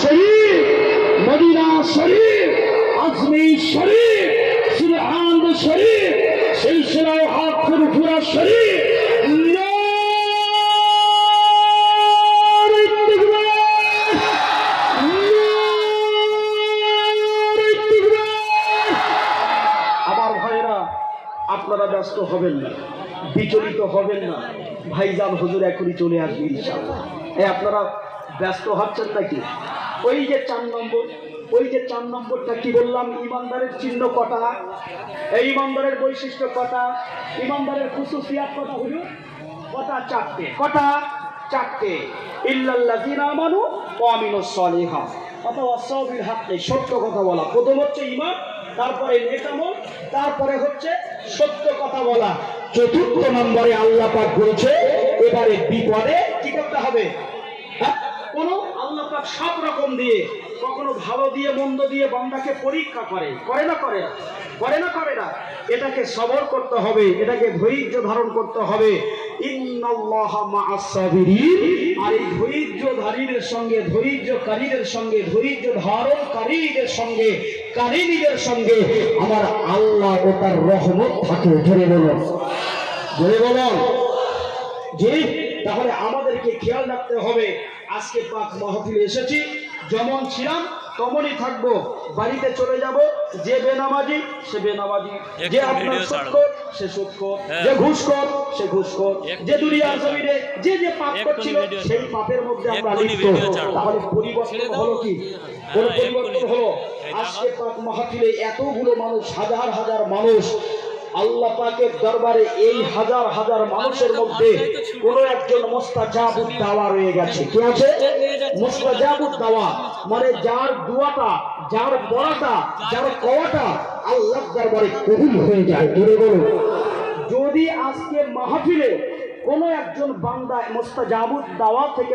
শরীফ, Medina শরীফ আজমির শরীফ সুরহান শরীফ সিলসিলায় হক ফুরফুরা শরীফ। আমার ভাইরা আপনারা ব্যস্ত হবেন না, বিচলিত হবেন না। ভাইজান হুজুর এখনই চলে আসবে ইনশাআল্লাহ। আপনারা ব্যস্ত হচ্ছেন নাকি ওই যে চার নম্বর, ওই যে চার নম্বরটা কি বললাম? ইমানদারের চিহ্ন কটা? এই ইমানদারের বৈশিষ্ট্য কটা? ইমানদারের খুশুসিয়াত কটা হুজুর? কটা? চারটে। কটা? চারটে। ইল্লাল্লাযিনা আমানু ওয়া আমিনুস সলিহাত। অথবা ওয়াসাবিল হাক্কি সত্য কথা বলা। প্রথম হচ্ছে ইমান তারপরে নেকামল তারপরে হচ্ছে সত্য কথা বলা। চতুর্থ নম্বরে আল্লাহ পাক বলছে, এবারে বিপদে কি করতে হবে? হ্যাঁ? পাক সব রকম দিয়ে, কখনো ভালো দিয়ে, মন্দ দিয়ে বান্দাকে পরীক্ষা করে। করে না করে না। করে না করে না। এটাকে সবর করতে হবে, এটাকে ধৈর্য ধারণ করতে হবে। আর এই ধৈর্যধারীদের সঙ্গে, ধৈর্যকারীদের সঙ্গে ধৈর্য ধারণকারীদের সঙ্গে কারিনীদের সঙ্গে আমার আল্লাহ ও তার রহমত থাকে। ধরে বলুন। ধরে বলুন। জি? তাহলে আমাদেরকে খেয়াল রাখতে হবে। আজকে পাক মাহফিলে এসেছি। যেমন ছিলাম তেমনই থাকব। বাড়িতে চলে যাব যে বেনামাজি সে বেনামাজি। যে আপনার ভিডিও সে সুৎখোর হ্যাঁ। যে ঘুষখোর সে ঘুষখোর। যে দুনিয়ার জমিনে যে যে পাপ করছিল সেই পাপের মধ্যে আমরা লিপ্ত। তাহলে পরিবর্তন হলো কি? কোন হ্যাঁ, পরিবর্তন হলো? আজকে পাক মাহফিলে এতগুলো মানুষ হাজার হাজার মানুষ আল্লাহ পাকের দরবারে এই হাজার হাজার মানুষের মধ্যে কোন একজন মোস্তাজাবুদ দাওয়া রয়ে গেছে। কি আছে? মোস্তাজাবুদ দাওয়া। মানে যার দুয়াটা যার পড়াটা যার কওয়াটা আল্লাহর দরবারে কবুল হয়ে যায়। জোরে বলো যদি আজকে মাহফিলে কোনো একজন বান্দা মোস্তাজাবুদ দাওয়া থেকে